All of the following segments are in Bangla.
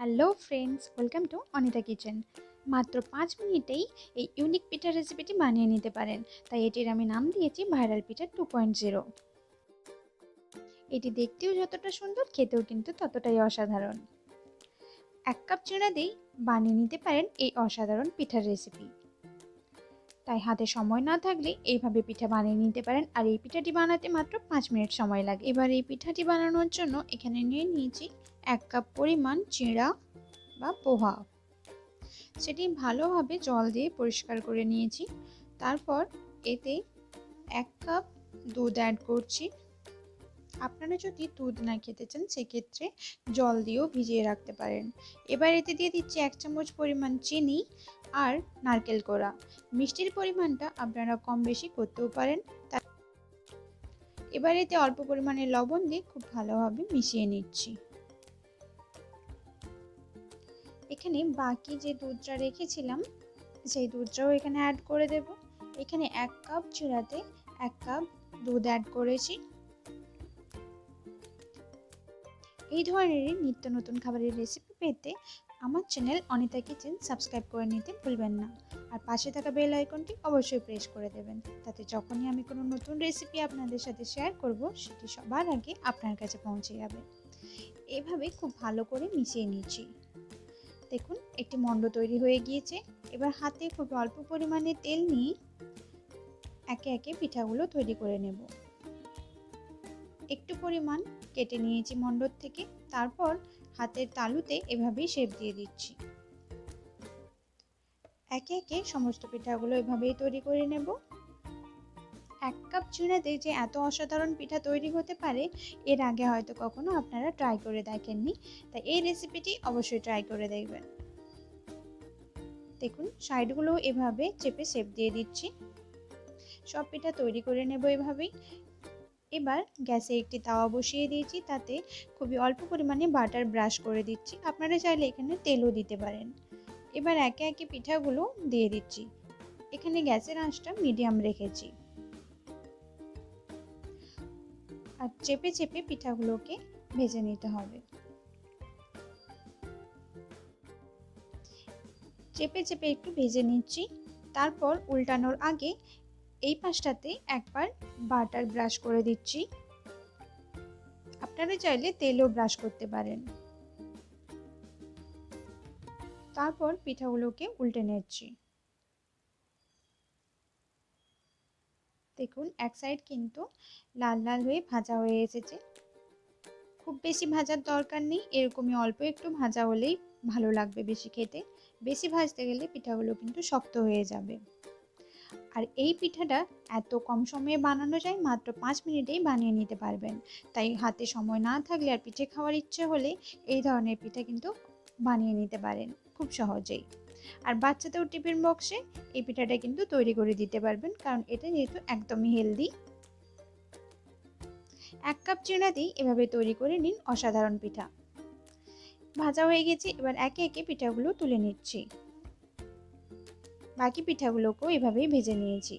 Hello friends, welcome to Anita kitchen. মাত্র পাঁচ মিনিটেই এই ইউনিক পিঠার রেসিপিটি বানিয়ে নিতে পারেন। তাই এটির আমি নাম দিয়েছি viral pitha two point zero এটি দেখতেও যতটা সুন্দর, খেতেও কিন্তু ততটাই অসাধারণ। এক কাপ চিড়া দিয়েই বানিয়ে নিতে পারেন এই অসাধারণ পিঠার রেসিপি তাই হাতে সময় না থাকলে এইভাবে পিঠা বানিয়ে নিতে পারেন। আর এই পিঠাটি বানাতে মাত্র পাঁচ মিনিট সময় লাগে। এবার এই পিঠাটি বানানোর জন্য এখানে নিয়ে নিয়েছি এক কাপ পরিমাণ চিঁড়া বা পোহা। সেটি ভালোভাবে জল দিয়ে পরিষ্কার করে নিয়েছি। তারপর এতে এক কাপ দুধ অ্যাড করছি। আপনারা যদি দুধ না খেতে চান, সেক্ষেত্রে জল দিয়েও ভিজিয়ে রাখতে পারেন। এবার এতে দিয়ে দিচ্ছি এক চামচ পরিমাণ চিনি আর নারকেল কোড়া। মিষ্টির পরিমাণটা আপনারা কম বেশি করতেও পারেন। এবার এতে অল্প পরিমাণে লবণ দিয়ে খুব ভালোভাবে মিশিয়ে নিচ্ছি। এখানে বাকি যে দুধটা রেখেছিলাম, সেই দুধটাও এখানে অ্যাড করে দেব। এখানে এক কাপ চিড়াতে এক কাপ দুধ অ্যাড করেছি। এই ধরনেরই নিত্য নতুন খাবারের রেসিপি পেতে আমার চ্যানেল অনিতা কিচেন সাবস্ক্রাইব করে নিতে ভুলবেন না। আর পাশে থাকা বেল আইকনটি অবশ্যই প্রেস করে দেবেন। তাতে যখনই আমি কোনো নতুন রেসিপি আপনাদের সাথে শেয়ার করব, সেটি সবার আগে আপনার কাছে পৌঁছে যাবে। এভাবে খুব ভালো করে মিশিয়ে নিচ্ছি। দেখুন, একটি মণ্ড তৈরি হয়ে গিয়েছে। এবার হাতে খুব অল্প পরিমাণে তেল নিয়ে একে একে পিঠাগুলো তৈরি করে নেব। একটু পরিমাণ কেটে নিয়েছি মণ্ডর থেকে। তারপর হাতের তালুতে এভাবেই শেপ দিয়ে দিচ্ছি। একে একে সমস্ত পিঠাগুলো এভাবেই তৈরি করে নেব। এক কাপ চিড়াতে যে এত অসাধারণ পিঠা তৈরি হতে পারে, এর আগে হয়তো কখনো আপনারা ট্রাই করে দেখেননি, তাই এই রেসিপিটি অবশ্যই ট্রাই করে দেখবেন। দেখুন সাইডগুলো এভাবে চেপে শেপ দিয়ে দিচ্ছি। সব পিঠা তৈরি করে নেব এভাবেই। এবার গ্যাসে একটি তাওয়া বসিয়ে দিয়েছি, তাতে খুবই অল্প পরিমাণে বাটার ব্রাশ করে দিচ্ছি। আপনারা চাইলে এখানে তেলও দিতে পারেন। এবার একে একে পিঠাগুলো দিয়ে দিচ্ছি। এখানে গ্যাসের আঁচটা মিডিয়াম রেখেছি। আর চেপে চেপে পিঠাগুলোকে ভেজে নিতে হবে। চেপে চেপে একটু ভেজে নিচ্ছি। তারপর উল্টানোর আগে এই পাশটাতে একবার বাটার ব্রাশ করে দিচ্ছি। আপনারা চাইলে তেলও ব্রাশ করতে পারেন। তারপর পিঠাগুলোকে উল্টে নিচ্ছি। দেখুন, এক সাইড কিন্তু লাল লাল হয়ে ভাজা হয়ে এসেছে। খুব বেশি ভাজার দরকার নেই, এরকমই অল্প একটু ভাজা হলেই ভালো লাগবে বেশি খেতে। বেশি ভাজতে গেলে পিঠাগুলো কিন্তু শক্ত হয়ে যাবে। আর এই পিঠাটা এত কম সময়ে বানানো যায়, মাত্র পাঁচ মিনিটেই বানিয়ে নিতে পারবেন। তাই হাতে সময় না থাকলে আর পিঠে খাওয়ার ইচ্ছে হলে এই ধরনের পিঠা কিন্তু বানিয়ে নিতে পারেন, খুব সহজেই। আর বাচ্চাদের টিফিন বক্সে এই পিঠাটা কিন্তু তৈরি করে দিতে পারবেন, কারণ এটা যেহেতু একদমই হেলদি। এক কাপ চিনা চিনাতেই এভাবে তৈরি করে নিন অসাধারণ পিঠা। ভাজা হয়ে গেছে, এবার একে একে পিঠাগুলো তুলে নিচ্ছি। বাকি পিঠাগুলোকেও এভাবেই ভেজে নিয়েছি।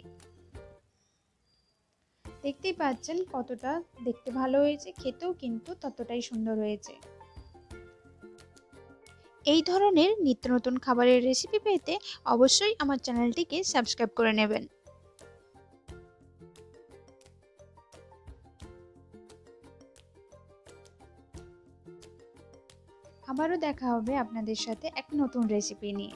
দেখতেই পাচ্ছেন কতটা দেখতে ভালো হয়েছে, খেতেও কিন্তু ততটাই সুন্দর হয়েছে। এই ধরনের নিত্য নতুন খাবারের রেসিপি পেতে অবশ্যই আমার চ্যানেলটিকে সাবস্ক্রাইব করে নেবেন। আবারও দেখা হবে আপনাদের সাথে এক নতুন রেসিপি নিয়ে।